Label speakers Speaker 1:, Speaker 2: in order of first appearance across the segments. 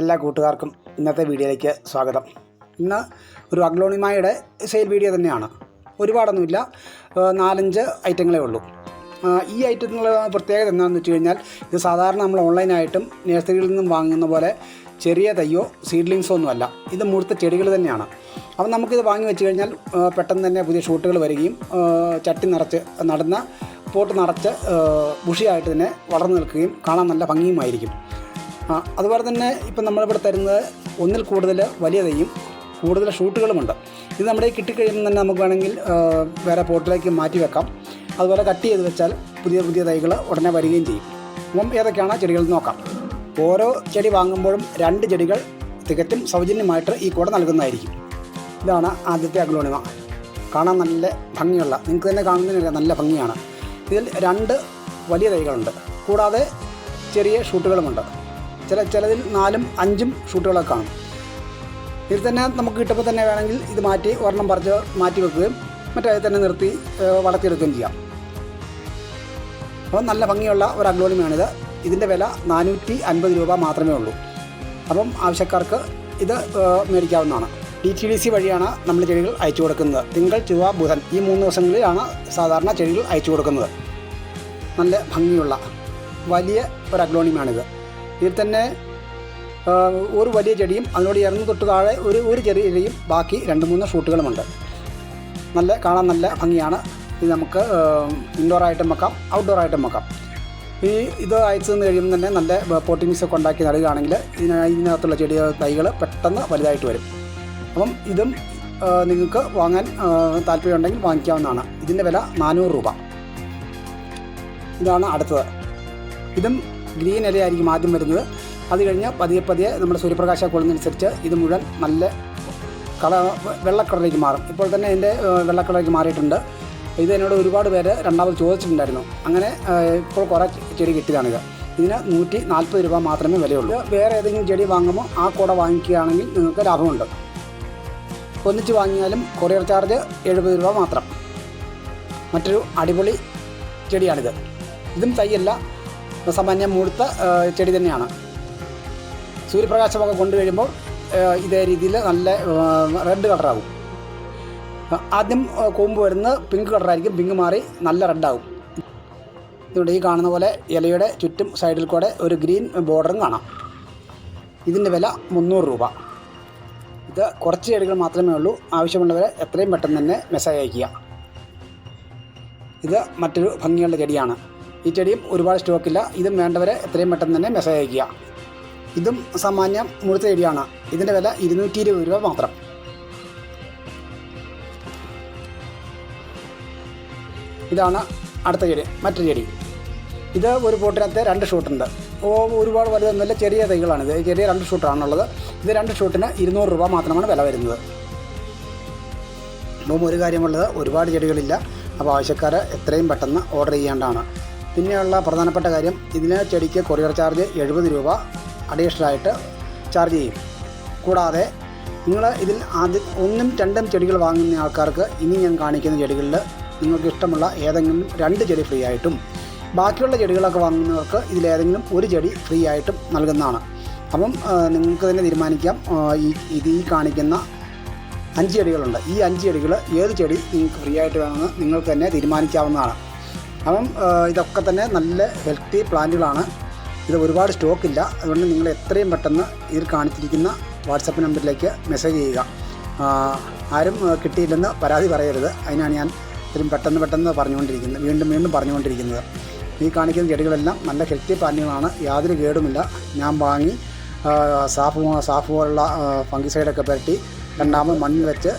Speaker 1: എല്ലാ കൂട്ടുകാർക്കും ഇന്നത്തെ വീഡിയോയിലേക്ക് സ്വാഗതം. ഇന്ന് ഒരു അഗ്ലോണിമായുടെ സെയിൽ വീഡിയോ തന്നെയാണ്. ഒരുപാടൊന്നുമില്ല. നാലഞ്ച് ഐറ്റങ്ങളേ ഉള്ളൂ. ഈ ഐറ്റത്തിനുള്ള പ്രത്യേകത എന്താണെന്ന് വെച്ച് കഴിഞ്ഞാൽ ഇത് സാധാരണ നമ്മൾ ഓൺലൈനായിട്ടും നേഴ്സറികളിൽ നിന്നും വാങ്ങുന്ന പോലെ ചെറിയ തയ്യോ സീഡ്ലിങ്സോ ഒന്നുമല്ല. ഇത് മുഴുത്ത ചെടികൾ തന്നെയാണ്. അപ്പം നമുക്കിത് വാങ്ങി വെച്ച് കഴിഞ്ഞാൽ പെട്ടെന്ന് തന്നെ പുതിയ ഷൂട്ടുകൾ വരികയും ചട്ടി നിറച്ച് നടന്ന പോട്ട് നിറച്ച് ബുഷിയായിട്ട് തന്നെ വളർന്നു നിൽക്കുകയും കാണാൻ നല്ല ഭംഗിയുമായിരിക്കും. അതുപോലെ തന്നെ ഇപ്പം നമ്മളിവിടെ തരുന്നത് ഒന്നിൽ കൂടുതൽ വലിയ തൈയും കൂടുതൽ ഷൂട്ടുകളുമുണ്ട്. ഇത് നമ്മുടെ കിട്ടിക്കഴിയുമ്പോൾ തന്നെ നമുക്ക് വേണമെങ്കിൽ വേറെ പോട്ടിലേക്ക് മാറ്റി വെക്കാം. അതുപോലെ കട്ട് ചെയ്ത് വെച്ചാൽ പുതിയ പുതിയ തൈകൾ ഉടനെ വരികയും ചെയ്യും. അപ്പം ഏതൊക്കെയാണ് ചെടികൾ നോക്കാം. ഓരോ ചെടി വാങ്ങുമ്പോഴും രണ്ട് ചെടികൾ തികച്ചും സൗജന്യമായിട്ട് ഈ കൂടെ നൽകുന്നതായിരിക്കും. ഇതാണ് ആദ്യത്തെ അഗ്ലോണിമ. കാണാൻ നല്ല ഭംഗിയുള്ള നിങ്ങൾക്ക് തന്നെ കാണുന്നതിന് നല്ല ഭംഗിയാണ്. ഇതിൽ രണ്ട് വലിയ തൈകളുണ്ട്. കൂടാതെ ചെറിയ ഷൂട്ടുകളുമുണ്ട്. ചില ചിലതിൽ നാലും അഞ്ചും ഷൂട്ടുകളൊക്കെ കാണും. ഇതിൽ തന്നെ നമുക്ക് കിട്ടുമ്പോൾ തന്നെ വേണമെങ്കിൽ ഇത് മാറ്റി ഒരെണ്ണം പറിച്ച് മാറ്റി വെക്കുകയും മറ്റേ തന്നെ നിർത്തി വളർത്തിയെടുക്കുകയും ചെയ്യാം. അപ്പോൾ നല്ല ഭംഗിയുള്ള ഒരു അഗ്ലോണിമാണിത് ഇതിന്റെ വില നാനൂറ്റി അൻപത് രൂപ മാത്രമേ ഉള്ളൂ. അപ്പം ആവശ്യക്കാർക്ക് ഇത് മേടിക്കാവുന്നതാണ്. ഡി ടി ഡി സി വഴിയാണ് നമ്മൾ ചെടികൾ അയച്ചു കൊടുക്കുന്നത്. തിങ്കൾ ചൊവ്വ ബുധൻ ഈ മൂന്ന് ദിവസങ്ങളിലാണ് സാധാരണ ചെടികൾ അയച്ചു കൊടുക്കുന്നത്. നല്ല ഭംഗിയുള്ള വലിയ ഒരു അഗ്ലോണിമാണിത് ഇതിൽ തന്നെ ഒരു വലിയ ചെടിയും അതിനോട് ചേർന്ന് തൊട്ട് താഴെ ഒരു ഒരു ചെറിയ ചെടിയും ബാക്കി രണ്ട് മൂന്ന് ഷൂട്ടുകളുമുണ്ട് നല്ല കാണാൻ നല്ല ഭംഗിയാണ്. ഇത് നമുക്ക് ഇൻഡോറായിട്ടും വെക്കാം ഔട്ട്ഡോറായിട്ടും വെക്കാം. ഈ ഇത് അയച്ചു നിന്ന് കഴിയുമ്പോൾ തന്നെ നല്ല പോട്ടിംഗ് മിക്സ് ഒക്കെ ഉണ്ടാക്കി നടുകയാണെങ്കിൽ ഇതിന ഇതിനകത്തുള്ള ചെടി തൈകൾ പെട്ടെന്ന് വലുതായിട്ട് വരും. അപ്പം ഇതും നിങ്ങൾക്ക് വാങ്ങാൻ താല്പര്യമുണ്ടെങ്കിൽ വാങ്ങിക്കാവുന്നതാണ്. ഇതിന്റെ വില നാനൂറ് രൂപ. ഇതാണ് അടുത്തത്. ഇതും ഗ്രീൻ ഇലയായിരിക്കും ആദ്യം വരുന്നത്. അത് കഴിഞ്ഞ് പതിയെ പതിയെ നമ്മുടെ സൂര്യപ്രകാശം കൊള്ളുന്നതനുസരിച്ച് ഇത് മുഴുവൻ നല്ല കളർ വെള്ളക്കളറിലേക്ക് മാറും. ഇപ്പോൾ തന്നെ ഇതിന്റെ വെള്ളക്കളറിലേക്ക് മാറിയിട്ടുണ്ട്. ഇത് എന്നോട് ഒരുപാട് പേര് രണ്ടാമത് ചോദിച്ചിട്ടുണ്ടായിരുന്നു. അങ്ങനെ ഇപ്പോൾ കുറേ ചെടി കിട്ടിയതാണിത് ഇതിന് നൂറ്റി നാൽപ്പത് രൂപ മാത്രമേ വിലയുള്ളൂ. വേറെ ഏതെങ്കിലും ചെടി വാങ്ങുമ്പോൾ ആ കൂട വാങ്ങിക്കുകയാണെങ്കിൽ നിങ്ങൾക്ക് ലാഭമുണ്ട്. ഒന്നിച്ച് വാങ്ങിയാലും കൊറിയർ ചാർജ് എഴുപത് രൂപ മാത്രം. മറ്റൊരു അടിപൊളി ചെടിയാണിത്. ഇതും തൈയല്ല. സാമാന്യം മുഴുത്ത ആ, ചെടി തന്നെയാണ്. സൂര്യപ്രകാശമൊക്കെ കൊണ്ടു കഴിയുമ്പോൾ ഇതേ രീതിയിൽ നല്ല റെഡ് കളറാകും ആദ്യം കൂമ്പ് വരുന്നത് പിങ്ക് കളറായിരിക്കും. പിങ്ക് മാറി നല്ല റെഡാകും ഇവിടെ ഈ കാണുന്ന പോലെ ഇലയുടെ ചുറ്റും സൈഡിൽ കൂടെ ഒരു ഗ്രീൻ ബോർഡറും കാണാം. ഇതിന്റെ വില മുന്നൂറ് രൂപ. ഇത് കുറച്ച് ചെടികൾ മാത്രമേ ഉള്ളൂ. ആവശ്യമുള്ളവരെ എത്രയും പെട്ടെന്ന് തന്നെ മെസ്സേജ് അയക്കുക ഇത് മറ്റൊരു ഭംഗിയുള്ള ചെടിയാണ്. ഈ ചെടിയും ഒരുപാട് സ്റ്റോക്കില്ല. ഇതും വേണ്ടവരെ എത്രയും പെട്ടെന്ന് തന്നെ മെസ്സേജ് അയക്കുക ഇതും സാമാന്യം മുഴുത്ത ചെടിയാണ്. ഇതിന്റെ വില ഇരുന്നൂറ്റി ഇരുപത് രൂപ മാത്രം. ഇതാണ് അടുത്ത ചെടി മറ്റൊരു ചെടി. ഇത് ഒരു പോട്ടിനകത്ത് രണ്ട് ഷൂട്ടുണ്ട് ഓ ഒരുപാട് വലുതൊന്നുമില്ല ചെറിയ തൈകളാണിത്. ചെറിയ രണ്ട് ഷൂട്ടാണുള്ളത് ഇത് രണ്ട് ഷൂട്ടിന് ഇരുന്നൂറ് രൂപ മാത്രമാണ് വില വരുന്നത്. അപ്പം ഒരു കാര്യമുള്ളത് ഒരുപാട് ചെടികളില്ല. അപ്പോൾ ആവശ്യക്കാർ എത്രയും പെട്ടെന്ന് ഓർഡർ ചെയ്യേണ്ടതാണ് പിന്നെയുള്ള പ്രധാനപ്പെട്ട കാര്യം ഇതിന് ചെടിക്ക് കൊറിയർ ചാർജ് എഴുപത് രൂപ അഡീഷണലായിട്ട് ചാർജ് ചെയ്യും. കൂടാതെ നിങ്ങൾ ഇതിൽ ആദ്യം ഒന്നും രണ്ടും ചെടികൾ വാങ്ങുന്ന ആൾക്കാർക്ക് ഇനി ഞാൻ കാണിക്കുന്ന ചെടികളിൽ നിങ്ങൾക്ക് ഇഷ്ടമുള്ള ഏതെങ്കിലും രണ്ട് ചെടി ഫ്രീ ആയിട്ടും ബാക്കിയുള്ള ചെടികളൊക്കെ വാങ്ങുന്നവർക്ക് ഇതിലേതെങ്കിലും ഒരു ചെടി ഫ്രീ ആയിട്ടും നൽകുന്നതാണ്. അപ്പം നിങ്ങൾക്ക് തന്നെ തീരുമാനിക്കാം ഈ ഇത് ഈ കാണിക്കുന്ന അഞ്ച് ചെടികളുണ്ട്. ഈ അഞ്ച് ചെടികൾ ഏത് ചെടി നിങ്ങൾക്ക് ഫ്രീ ആയിട്ട് വേണമെന്ന് നിങ്ങൾക്ക് തന്നെ തീരുമാനിക്കാവുന്നതാണ്. അപ്പം ഇതൊക്കെ തന്നെ നല്ല ഹെൽത്തി പ്ലാന്റുകളാണ് ഇത് ഒരുപാട് സ്റ്റോക്കില്ല അതുകൊണ്ട് നിങ്ങൾ എത്രയും പെട്ടെന്ന് ഇതിൽ കാണിച്ചിരിക്കുന്ന വാട്സപ്പ് നമ്പറിലേക്ക് മെസ്സേജ് ചെയ്യുക. ആരും കിട്ടിയില്ലെന്ന് പരാതി പറയരുത്. അതിനാണ് ഞാൻ ഇത്രയും പെട്ടെന്ന് പെട്ടെന്ന് പറഞ്ഞുകൊണ്ടിരിക്കുന്നത്. വീണ്ടും വീണ്ടും പറഞ്ഞുകൊണ്ടിരിക്കുന്നത്. ഈ കാണിക്കുന്ന ചെടികളെല്ലാം നല്ല ഹെൽത്തി പ്ലാന്റുകളാണ് യാതൊരു കേടുമില്ല. ഞാൻ വാങ്ങി സാഫ് സാഫ് പോലുള്ള ഫംഗിസൈഡൊക്കെ പുരട്ടി രണ്ടാമത് മണ്ണിൽ വെച്ച്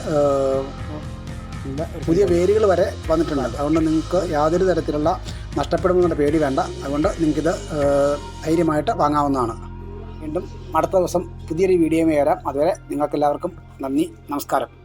Speaker 1: പുതിയ വേരുകൾ വരെ വന്നിട്ടുണ്ട്. അതുകൊണ്ട് നിങ്ങൾക്ക് യാതൊരു തരത്തിലുള്ള നഷ്ടപ്പെടുമെന്നുള്ള പേടി വേണ്ട. അതുകൊണ്ട് നിങ്ങൾക്കിത് ധൈര്യമായിട്ട് വാങ്ങാവുന്നതാണ്. വീണ്ടും അടുത്ത ദിവസം പുതിയൊരു വീഡിയോയുമായി വരാം. അതുവരെ നിങ്ങൾക്കെല്ലാവർക്കും നന്ദി നമസ്കാരം.